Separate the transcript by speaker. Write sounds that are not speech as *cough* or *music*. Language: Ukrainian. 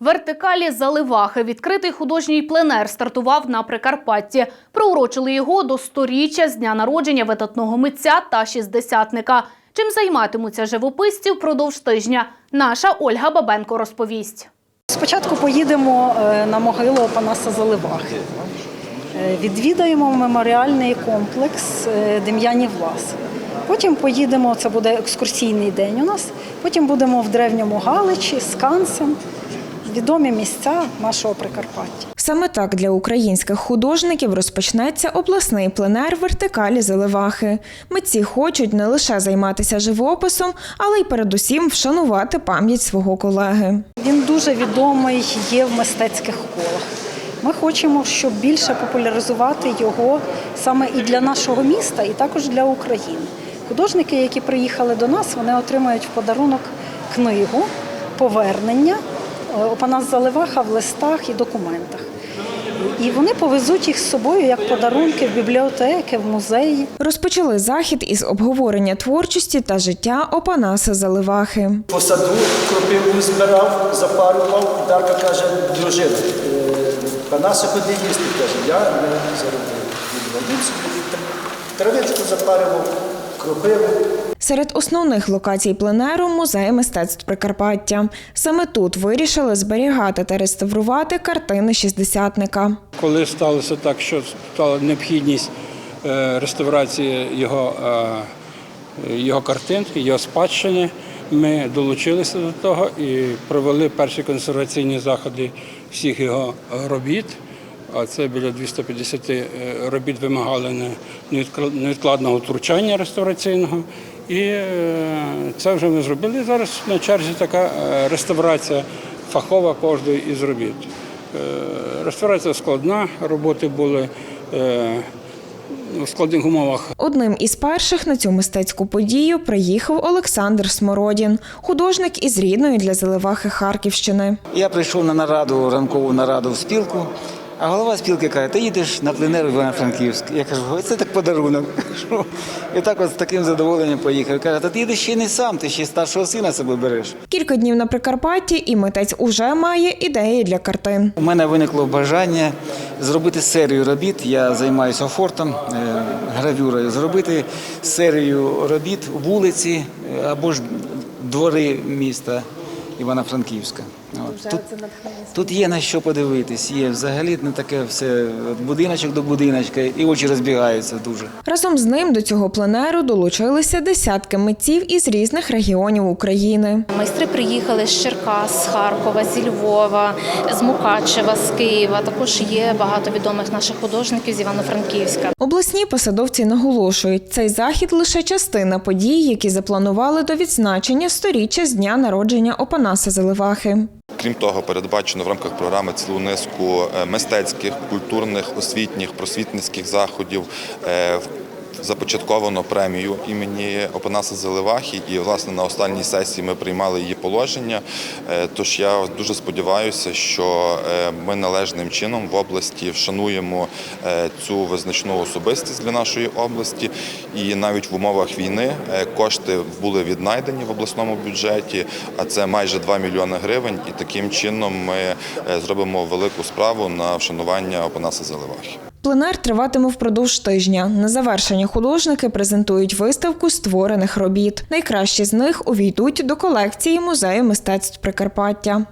Speaker 1: Вертикалі заливахи. Відкритий художній пленер стартував на Прикарпатті. Приурочили його до сторіччя з дня народження видатного митця та шістдесятника. Чим займатимуться живописці впродовж тижня? Наша Ольга Бабенко розповість.
Speaker 2: Спочатку поїдемо е, на могилу Опанаса Заливахи. Е, Відвідаємо меморіальний комплекс е, Дем'янів Влас. Потім поїдемо, це буде екскурсійний день у нас. Потім будемо в Древньому Галичі, Скансен, відомі місця нашого Прикарпаття.
Speaker 3: Саме так для українських художників розпочнеться обласний пленер вертикалі Заливахи. Митці хочуть не лише займатися живописом, але й передусім вшанувати пам'ять свого колеги.
Speaker 2: Він дуже відомий є в мистецьких колах. Ми хочемо, щоб більше популяризувати його саме і для нашого міста, і також для України. Художники, які приїхали до нас, вони отримають в подарунок книгу повернення Опанас Заливаха в листах і документах. І вони повезуть їх з собою як подарунки в бібліотеки, в музеї.
Speaker 3: Розпочали захід із обговорення творчості та життя Опанаса Заливахи.
Speaker 4: По саду кропиву збирав, запарював. І Дарка каже, дружина, «Е, Панасе ходи їсти. Каже, я не заробив. Він собі травичку запарював, кропиву.
Speaker 3: Серед основних локацій пленеру музей мистецтв Прикарпаття. Саме тут вирішили зберігати та реставрувати картини шістдесятника.
Speaker 5: Коли сталося так, що стала необхідність е, реставрації його, е, його картин, його спадщини, ми долучилися до того і провели перші консерваційні заходи всіх його робіт. А це біля 250 е, робіт вимагали не- невідкла- невідкладного втручання реставраційного. І е, це вже ми зробили. Зараз на черзі така е, реставрація фахова кожної із робіт. Реставрація складна, роботи були е, у складних умовах.
Speaker 3: Одним із перших на цю мистецьку подію приїхав Олександр Смородін, художник із рідної для Заливахи Харківщини.
Speaker 6: Я прийшов на нараду, ранкову нараду в спілку, а голова спілки каже, ти їдеш на пленер в Івано-Франківськ. Я кажу, ой, це так подарунок. *laughs* І так от з таким задоволенням поїхав. Каже, та ти їдеш ще не сам, ти ще старшого сина собою береш.
Speaker 3: Кілька днів на Прикарпатті, і митець уже має ідеї для картин.
Speaker 6: У мене виникло бажання зробити серію робіт. Я займаюся офортом, е, гравюрою, зробити серію робіт вулиці е, або ж двори міста Івано-Франківська. От. Тут, тут є на що подивитись, є взагалі не таке все будиночок до будиночка, і очі розбігаються дуже.
Speaker 3: Разом з ним до цього пленеру долучилися десятки митців із різних регіонів України.
Speaker 7: Майстри приїхали з Черкас, з Харкова, зі Львова, з Мукачева, з Києва. Також є багато відомих наших художників з Івано-Франківська.
Speaker 3: Обласні посадовці наголошують, цей захід лише частина подій, які запланували до відзначення сторіччя з дня народження Опанаса Заливахи.
Speaker 8: Крім того, передбачено в рамках програми цілу низку е, мистецьких, культурних, освітніх, просвітницьких заходів. Започатковано премію імені Опанаса Заливахи, і власне на останній сесії ми приймали її положення. Е, Тож я дуже сподіваюся, що е, ми належним чином в області вшануємо е, цю визначну особистість для нашої області. І навіть в умовах війни кошти були віднайдені в обласному бюджеті, а це майже 2 мільйони гривень. І таким чином ми зробимо велику справу на вшанування Опанаса Заливахи.
Speaker 3: Пленер триватиме впродовж тижня. На завершення художники презентують виставку створених робіт. Найкращі з них увійдуть до колекції музею мистецтв Прикарпаття.